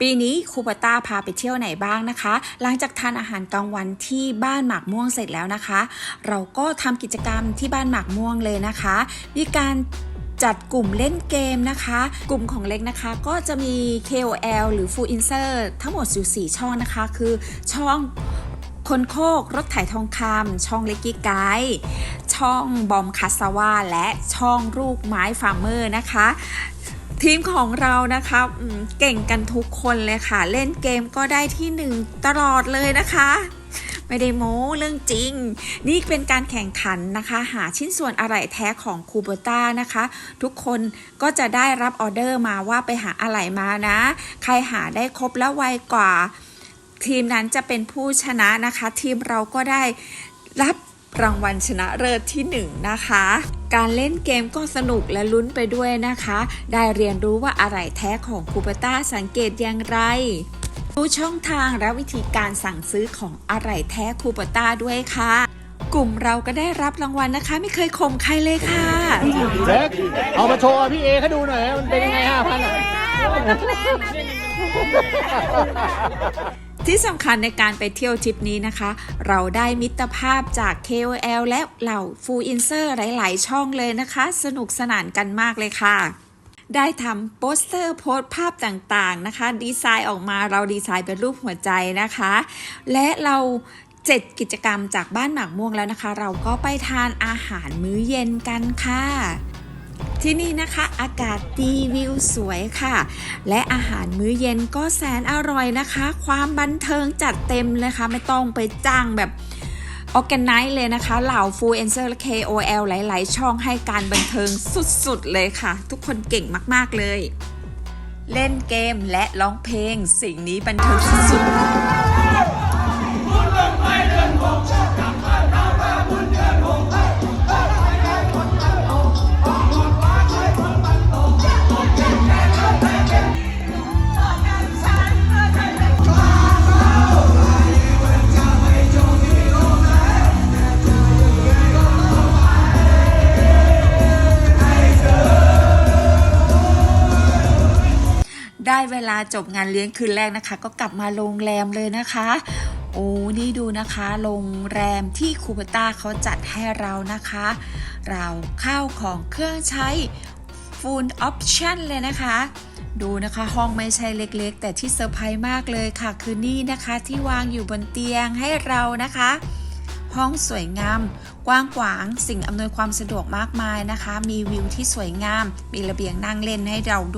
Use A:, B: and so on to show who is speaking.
A: ปีนี้ครูปต้าพาไปเที่ยวไหนบ้างนะคะ หลังจากทานอาหารกลางวันที่บ้านหมากม่วงเสร็จแล้วนะคะ เราก็ทำกิจกรรมที่บ้านหมากม่วงเลยนะคะ มีการจัดกลุ่มเล่นเกมนะคะ กลุ่มของเล็กนะคะก็จะมี KOL หรือ Full Insert ทั้งหมดอยู่4ช่องนะคะ คือช่องคนโคกรถไถทองคำช่องเล็กกี้ไกด์ช่องบอมคาสวาและช่องลูกไม้ฟาร์มเมอร์นะคะ ทีมของเรานะคะเก่งกันทุกคนเลยค่ะ เล่นเกมก็ได้ที่หนึ่งตลอดเลยนะคะไม่ได้โม้เรื่องจริง นี่เป็นการแข่งขันนะคะ หาชิ้นส่วนอะไหล่แท้ของคูโบต้านะคะ ทุกคนก็จะได้รับออเดอร์มาว่าไปหาอะไหล่มานะ ใครหาได้ครบและไวกว่า ทีมนั้นจะเป็นผู้ชนะนะคะ ทีมเราก็ได้รับรางวัลชนะเลิศที่หนึ่งนะคะ การเล่นเกมก็สนุกและลุ้นไปด้วยนะคะ ได้เรียนรู้ว่าอะไรแท้ของคูปต้าสังเกตอย่างไรรู้ช่องทางและวิธีการสั่งซื้อของอะไรแท้คูปต้าด้วยค่ะ กลุ่มเราก็ได้รับรางวัลนะคะ ไม่เคยข่มใครเลยค่ะ
B: เล็กเอามาโชว์พี่เอให้ดูหน่อยมันเป็นยังไงห้าพันอะ
A: ที่สำคัญในการไปเที่ยวทริปนี้นะคะ เราได้มิตรภาพจาก KOL และเหล่า Full Inser หลาย ๆ ช่องเลยนะคะ สนุกสนานกันมากเลยค่ะได้ทำโปสเตอร์โพสภาพต่างๆนะคะ ดีไซน์ออกมาเราดีไซน์เป็นรูปหัวใจนะคะ และเราเจ็ดกิจกรรมจากบ้านหมากม่วงแล้วนะคะ เราก็ไปทานอาหารมื้อเย็นกันค่ะ ที่นี่นะคะอากาศดีวิวสวยค่ะ และอาหารมื้อเย็นก็แสนอร่อยนะคะ ความบันเทิงจัดเต็มเลยค่ะ ไม่ต้องไปจ้างแบบออแกไนซ์เลยนะคะ เหล่า f u l i n s e r และ KOL หลาย ๆ ช่องให้การบันเทิงสุด ๆ เลยค่ะ ทุกคนเก่งมาก ๆ เลย เล่นเกมและร้องเพลงสิ่งนี้บันเทิงสุดๆ เวลาจบงานเลี้ยงคืนแรกนะคะ ก็กลับมาโรงแรมเลยนะคะ โอ้นี่ดูนะคะ โรงแรมที่คูปต้าเขาจัดให้เรานะคะ เราข้าวของเครื่องใช้ full option เลยนะคะดูนะคะห้องไม่ใช่เล็กๆ แต่ที่เซอร์ไพรส์มากเลยค่ะ คือนี่นะคะที่วางอยู่บนเตียงให้เรานะคะ ห้องสวยงาม กว้างขวางสิ่งอำนวยความสะดวกมากมายนะคะ มีวิวที่สวยงาม มีระเบียงนั่งเล่นให้เราด้วย